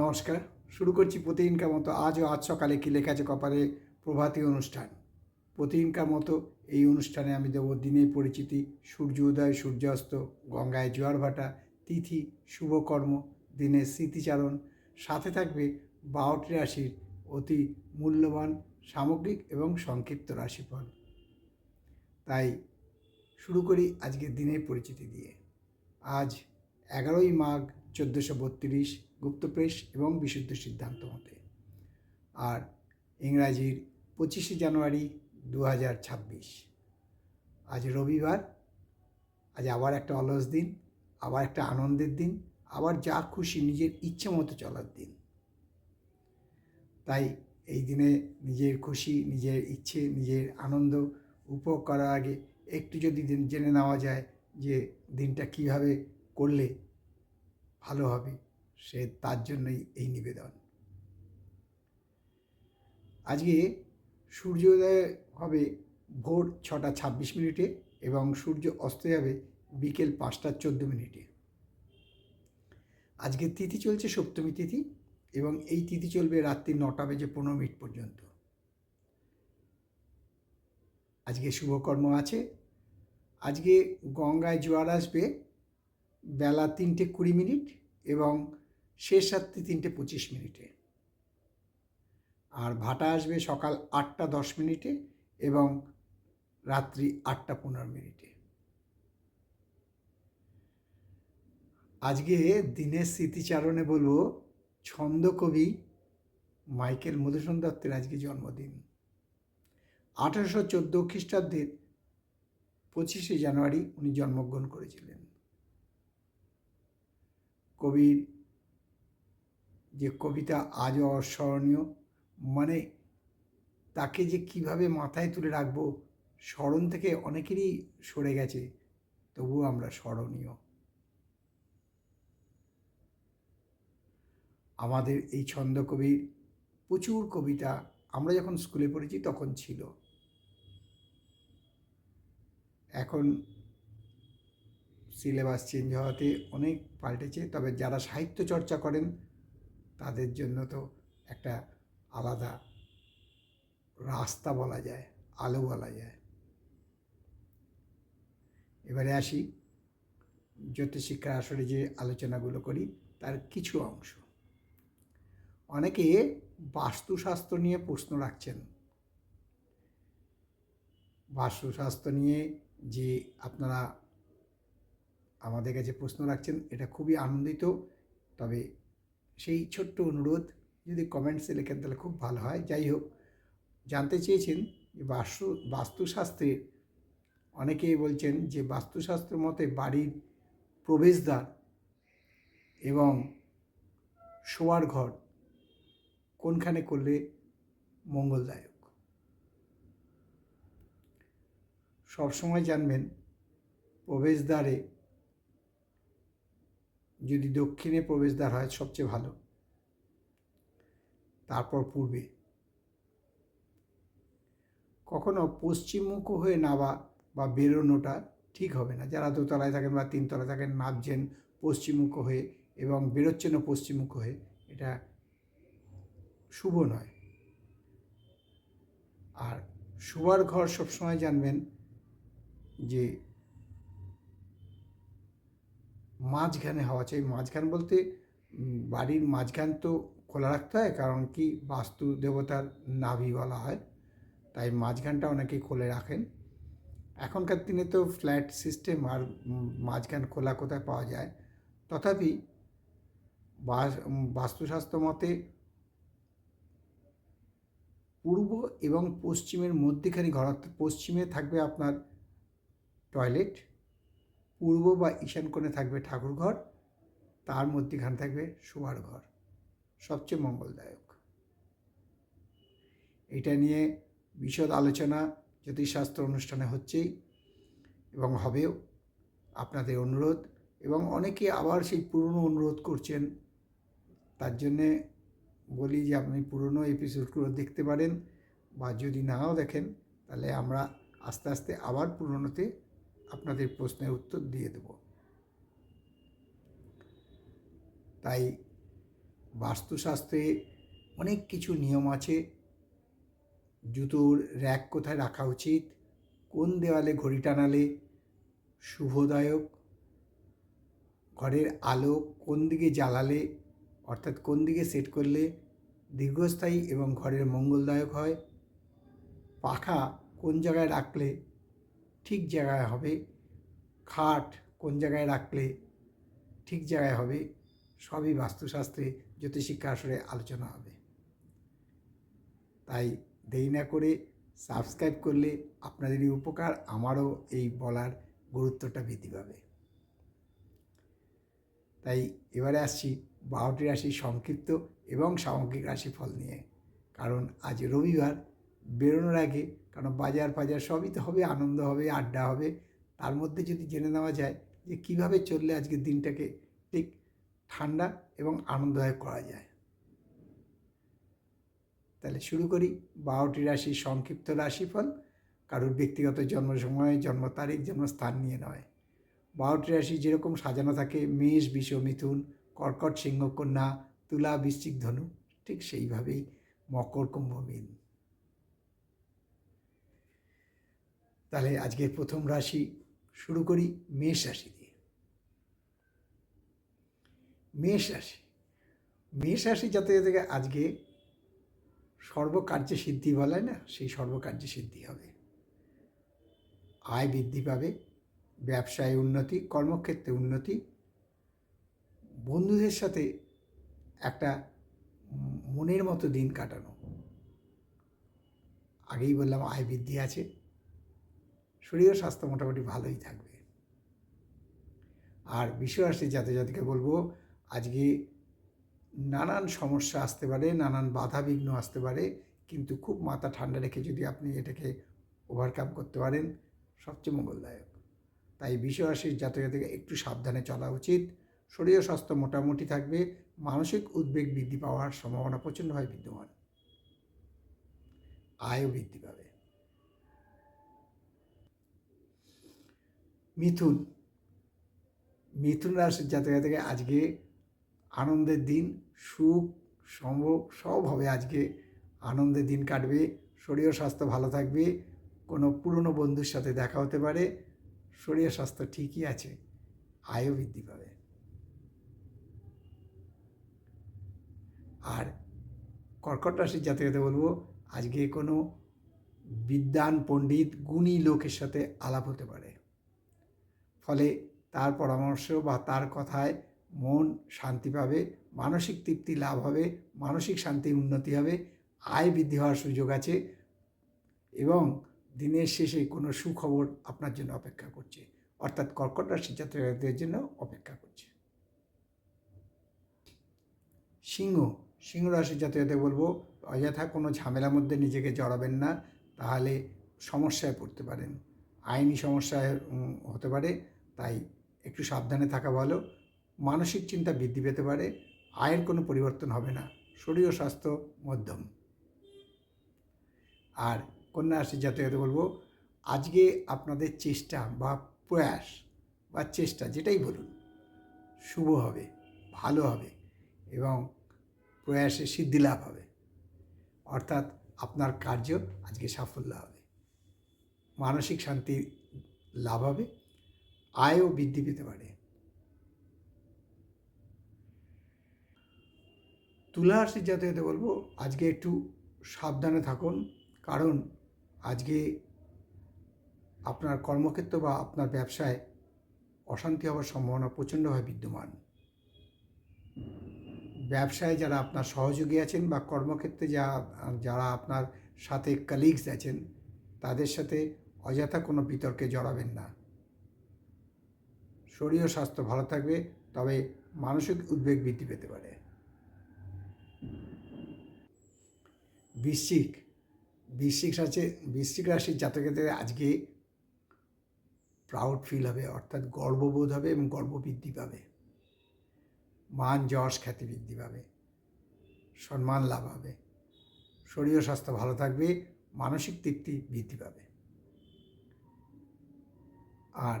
নমস্কার। শুরু করছি প্রতিদিনকার মতো আজও আজ সকালে কি লেখা আছে কপালে প্রভাতী অনুষ্ঠান। প্রতিদিনকার মতো এই অনুষ্ঠানে আমি দেবো দিনের পরিচিতি, সূর্য উদয়, সূর্যাস্ত, গঙ্গায় জোয়ার ভাটা, তিথি শুভকর্ম দিনের স্মৃতিচারণ। সাথে থাকবে বারোটি রাশির অতি মূল্যবান সামগ্রিক এবং সংক্ষিপ্ত রাশিফল। তাই শুরু করি আজকের দিনের পরিচিতি দিয়ে। আজ এগারোই মাঘ চোদ্দোশো বত্রিশ। গুপ্তপ্রেস এবং বিশুদ্ধ সিদ্ধান্ত মতে। আর ইংরাজির পঁচিশে জানুয়ারি দু হাজার ছাব্বিশ। আজ রবিবার, আজ আবার একটা অলস দিন, আবার একটা আনন্দের দিন, আবার যা খুশি নিজের ইচ্ছে মতো চলার দিন। তাই এই দিনে নিজের খুশি, নিজের ইচ্ছে, নিজের আনন্দ উপভোগ করার আগে একটু যদি জেনে নেওয়া যায় যে দিনটা কীভাবে করলে ভালো হবে। সে তার জন্যই এই নিবেদন। আজকে সূর্যোদয় হবে ভোর ছটা ছাব্বিশ মিনিটে এবং সূর্য অস্ত যাবে বিকেল পাঁচটা চোদ্দ মিনিটে। আজকে তিথি চলছে সপ্তমী তিথি এবং এই তিথি চলবে রাত্রি নটা বেজে পনেরো মিনিট পর্যন্ত। আজকে শুভকর্ম আছে। আজকে গঙ্গায় জোয়ার আসবে বেলা তিনটে কুড়ি মিনিট এবং শেষ রাত্রি তিনটে পঁচিশ মিনিটে। আর ভাটা আসবে সকাল আটটা দশ মিনিটে এবং রাত্রি আটটা পনেরো মিনিটে। আজকে দিনের স্মৃতিচারণে বলব, ছন্দকবি মাইকেল মধুসূদন দত্তের আজকে জন্মদিন। আঠারোশো চোদ্দ খ্রিস্টাব্দের পঁচিশে জানুয়ারি উনি জন্মগ্রহণ করেছিলেন। কবির যে কবিতা আজও অস্মরণীয় মানে তাকে যে কীভাবে মাথায় তুলে রাখব, স্মরণ থেকে অনেকেরই সরে গেছে, তবুও আমরা স্মরণীয়। আমাদের এই ছন্দ কবির প্রচুর কবিতা আমরা যখন স্কুলে পড়েছি তখন ছিল। এখন সিলেবাস চেঞ্জ হওয়াতে অনেক পাল্টেছে, তবে যারা সাহিত্য চর্চা করেন তাদের জন্য তো একটা আলাদা রাস্তা বলা যায়, আলো বলা যায়। এবারে আসি জ্যোতিষিক্ষার আসরে যে আলোচনাগুলো করি, তার কিছু অংশ। অনেকে বাস্তুশাস্ত্র নিয়ে প্রশ্ন রাখছেন। বাস্তুশাস্ত্র নিয়ে যে আপনারা আমাদের কাছে প্রশ্ন রাখছেন, এটা খুবই আনন্দিত, তবে সেই ছোট্ট অনুরোধ যদি কমেন্টসে লেখেন তাহলে খুব ভালো হয়। যাই হোক, জানতে চেয়েছেন যে বাস্তু, বাস্তুশাস্ত্রে অনেকেই বলছেন যে বাস্তুশাস্ত্র মতে বাড়ির প্রবেশদ্বার এবং শোয়ার ঘর কোনখানে করলে মঙ্গলদায়ক? সবসময় জানবেন প্রবেশদ্বারে যদি দক্ষিণে প্রবেশদ্বার হয় সবচেয়ে ভালো। তারপর পূর্বে। কখনো পশ্চিমমুখ হয়ে নামা বা বেরোনোটা ঠিক হবে না। যারা দোতলায় থাকেন বা তিনতলায় থাকেন, নামছেন পশ্চিমমুখ হয়ে এবং বেরোচ্ছেনও পশ্চিমমুখ হয়ে, এটা শুভ নয়। আর শোয়ার ঘর সবসময় জানবেন যে মাঝখানে হওয়া চাই। মাঝখান বলতে বাড়ির মাঝখান তো খোলা রাখতে হয়, কারণ কি বাস্তু দেবতার নাভি বলা হয়। তাই মাঝখানটা অনেকেই খুলে রাখেন। এখনকার দিনে তো ফ্ল্যাট সিস্টেম আর মাঝখান খোলা কোথায় পাওয়া যায়? তথাপি বাস্তুশাস্ত্র মতে পূর্ব এবং পশ্চিমের মধ্যেখানে ঘর পশ্চিমে থাকবে আপনার টয়লেট পূর্ব বা ঈশান কোণে থাকবে ঠাকুরঘর, তার মধ্যেখানে থাকবে শোয়ার ঘর সবচেয়ে মঙ্গলদায়ক। এটা নিয়ে বিশদ আলোচনা, জ্যোতিষশাস্ত্র অনুষ্ঠানে হচ্ছেই এবং হবেও। আপনাদের অনুরোধ এবং অনেকে আবার সেই পুরনো অনুরোধ করছেন। তার জন্যে বলি যে, আপনি পুরনো এপিসোডগুলো দেখতে পারেন বা যদি নাও দেখেন, তাহলে আমরা আস্তে আস্তে আবার পুরনোতে আপনাদের প্রশ্নের উত্তর দিয়ে দেব। তাই বাস্তুশাস্ত্রে অনেক কিছু নিয়ম আছে। জুতোর র্যাক কোথায় রাখা উচিত? কোন দেওয়ালে ঘড়ি টানালে শুভদায়ক? ঘরের আলো কোন দিকে জ্বালালে? অর্থাৎ কোন দিকে সেট করলে দীর্ঘস্থায়ী এবং ঘরের মঙ্গলদায়ক হয়? পাখা কোন জায়গায় রাখলে ঠিক জায়গায় হবে। খাট কোন জায়গায় রাখলে ঠিক জায়গায় হবে, সবই বাস্তুশাস্ত্রে জ্যোতিষিক্ষা আসরে আলোচনা হবে। তাই দেরি না করে সাবস্ক্রাইব করলে আপনাদেরই উপকার, আমারও এই বলার গুরুত্বটা বৃদ্ধি পাবে। তাই এবারে আসছি বারোটি রাশি সংক্ষিপ্ত এবং সামগ্রিক রাশিফল নিয়ে। কারণ আজ রবিবার বেরোনোর আগে, কারণ বাজার ফাজার সবই তো হবে, আনন্দ হবে, আড্ডা হবে, তার মধ্যে যদি জেনে নেওয়া যায় যে কীভাবে চললে আজকের দিনটাকে ঠিক ঠান্ডা এবং আনন্দদায়ক করা যায়। তাহলে শুরু করি, বারোটি রাশি সংক্ষিপ্ত রাশিফল, কারোর ব্যক্তিগত জন্ম সময়, জন্ম তারিখ, জন্মস্থান নিয়ে নয়। বারোটি রাশি যেরকম সাজানো থাকে, মেষ, বিষ মিথুন, কর্কট, সিংহ, কন্যা, তুলা, বৃশ্চিক ধনু, ঠিক সেইভাবেই মকর, কুম্ভ, মীন। তাহলে আজকের প্রথম রাশি শুরু করি মেষ রাশি দিয়ে। মেষ রাশি। মেষ রাশি যাতে যাতে আজকে সর্বকার্যে সিদ্ধি বলে না, সেই সর্বকার্যে সিদ্ধি হবে। আয় বৃদ্ধি পাবে, ব্যবসায় উন্নতি, কর্মক্ষেত্রে উন্নতি। বন্ধুদের সাথে একটা মনের মতো দিন কাটানো। আগেই বললাম আয় বৃদ্ধি আছে। শরীর ও স্বাস্থ্য মোটামুটি ভালোই থাকবে। আর বিশ্বরাশি জাতি জাতিকে বলব, আজকে নানান সমস্যা আসতে পারে, নানান বাধা বিঘ্ন আসতে পারে, কিন্তু খুব মাথা ঠান্ডা রেখে যদি আপনি এটাকে ওভারকাম করতে পারেন, সবচেয়ে মঙ্গলদায়ক। তাই বিশ্বরাশির জাতক জাতিকে একটু সাবধানে চলা উচিত। শরীর স্বাস্থ্য মোটামুটি থাকবে, মানসিক উদ্বেগ বৃদ্ধি পাওয়ার সম্ভাবনা প্রচণ্ডভাবে বিদ্যমান। আয়ও বৃদ্ধি পাবে। মিথুন। মিথুন রাশির জাতক জাতিকে আজকে আনন্দের দিন, সুখ সম্ভব সব হবে আজকে। আনন্দের দিন কাটবে, শরীর স্বাস্থ্য ভালো থাকবে, কোনো পুরনো বন্ধুর সাথে দেখা হতে পারে, শরীর স্বাস্থ্য ঠিকই আছে, আয়ও বৃদ্ধি পাবে। আর কর্কট রাশির জাতকতে বলব, আজকে কোনো বিদ্যান পণ্ডিত গুণী লোকের সাথে আলাপ হতে পারে। ফলে তার পরামর্শ বা তার কথায় মন শান্তি পাবে, মানসিক তৃপ্তি লাভ হবে, মানসিক শান্তি উন্নতি হবে, আয় বৃদ্ধি হওয়ার সুযোগ আছে এবং দিনের শেষে কোনো সুখবর আপনার জন্য অপেক্ষা করছে। অর্থাৎ কর্কট রাশির জাতকদের জন্য অপেক্ষা করছে। সিংহ সিংহ রাশির জাতকদের বলব, অযথা কোনো ঝামেলার মধ্যে নিজেকে জড়াবেন না, তাহলে সমস্যায় পড়তে পারেন। আইনি সমস্যায় হতে পারে। তাই একটু সাবধানে থাকা ভালো। মানসিক চিন্তা বৃদ্ধি পেতে পারে, আয়ের কোনো পরিবর্তন হবে না। শরীর ও স্বাস্থ্য মধ্যম। আর কন্যা রাশির জাতকদের বলব, আজকে আপনাদের চেষ্টা বা প্রয়াস বা চেষ্টা যেটাই বলুন, শুভ হবে, ভালো হবে এবং প্রয়াসে সিদ্ধি লাভ হবে। অর্থাৎ আপনার কার্য আজকে সাফল্য হবে। মানসিক শান্তি লাভ হবে। আয়ও বৃদ্ধি পেতে পারে। তুলা রাশির জাতকতে বলব, আজকে একটু সাবধানে থাকুন। কারণ আজকে আপনার কর্মক্ষেত্র বা আপনার ব্যবসায় অশান্তি হওয়ার সম্ভাবনা প্রচণ্ডভাবে বিদ্যমান। ব্যবসায় যারা আপনার সহযোগী আছেন বা কর্মক্ষেত্রে যা, যারা আপনার সাথে কালিগস আছেন, তাদের সাথে অযথা কোনো বিতর্কে জড়াবেন না। শরীর স্বাস্থ্য ভালো থাকবে, তবে মানসিক উদ্বেগ বৃদ্ধি পেতে পারে। বৃশ্চিক বৃশ্চিক রাশি, বৃশ্চিক রাশির জাতকেদের আজকে প্রাউড ফিল হবে, অর্থাৎ গর্ববোধ হবে এবং গর্ব বৃদ্ধি পাবে। মান, যশ, খ্যাতি বৃদ্ধি পাবে। সম্মান লাভ হবে। শরীর স্বাস্থ্য ভালো থাকবে, মানসিক তৃপ্তি বৃদ্ধি পাবে। আর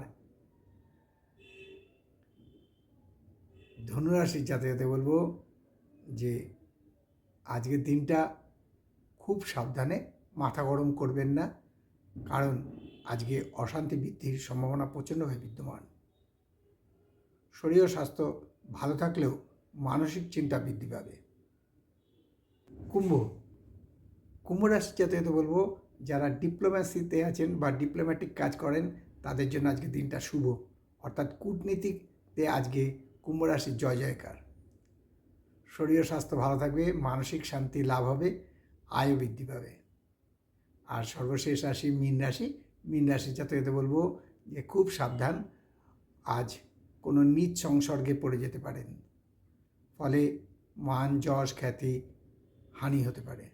ধনুরাশির যাতে যাতে বলব যে আজকের দিনটা খুব সাবধানে মাথা গরম করবেন না, কারণ আজকে অশান্তি বৃদ্ধির সম্ভাবনা প্রচণ্ডভাবে বিদ্যমান। শরীর ও স্বাস্থ্য ভালো থাকলেও মানসিক চিন্তা বৃদ্ধি পাবে। কুম্ভ কুম্ভ রাশির জাতকে বলব যারা ডিপ্লোম্যাসিতে আছেন বা ডিপ্লোম্যাটিক কাজ করেন, তাদের জন্য আজকে দিনটা শুভ। অর্থাৎ কূটনীতিতে আজকে কুম্ভ রাশির জয় জয়কার। শরীর স্বাস্থ্য ভালো থাকবে, মানসিক শান্তি লাভ হবে আয়ও বৃদ্ধি পাবে। আর সর্বশেষ রাশি, মীন রাশি। মীন রাশির জাতকে বলব যে, খুব সাবধান, আজ কোনো নিজ সংসর্গে পড়ে যেতে পারেন। ফলে মান, যশ, খ্যাতি, হানি হতে পারে।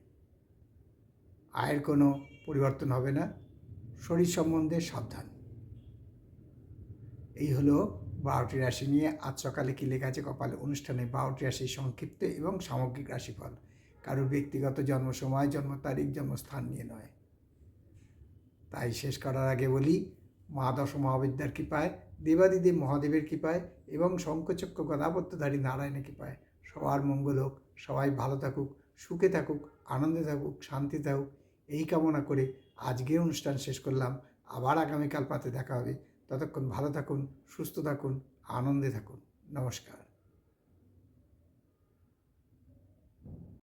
আয়ের কোনো পরিবর্তন হবে না। শরীর সম্বন্ধে সাবধান। এই হলো বারোটি রাশি নিয়ে আজ সকালে কী লেখা আছে কপালে? অনুষ্ঠানে বারোটি রাশি সংক্ষিপ্ত এবং সামগ্রিক রাশিফল। কারও ব্যক্তিগত জন্ম সময়, জন্ম তারিখ, জন্মস্থান নিয়ে নয়। তাই শেষ করার আগে বলি মা দশ মহাবিদ্যার কৃপায়, দেবাদিদেব মহাদেবের কৃপায় এবং শঙ্কচক্র গদাপত্যধারী নারায়ণের কৃপায় সবার মঙ্গল হোক। সবাই ভালো থাকুক, সুখে থাকুক, আনন্দে থাকুক, শান্তি থাকুক। এই কামনা করে আজকের অনুষ্ঠান শেষ করলাম। আবার আগামীকাল পাতে দেখা হবে। ততক্ষণ ভালো থাকুন সুস্থ থাকুন আনন্দে থাকুন। নমস্কার।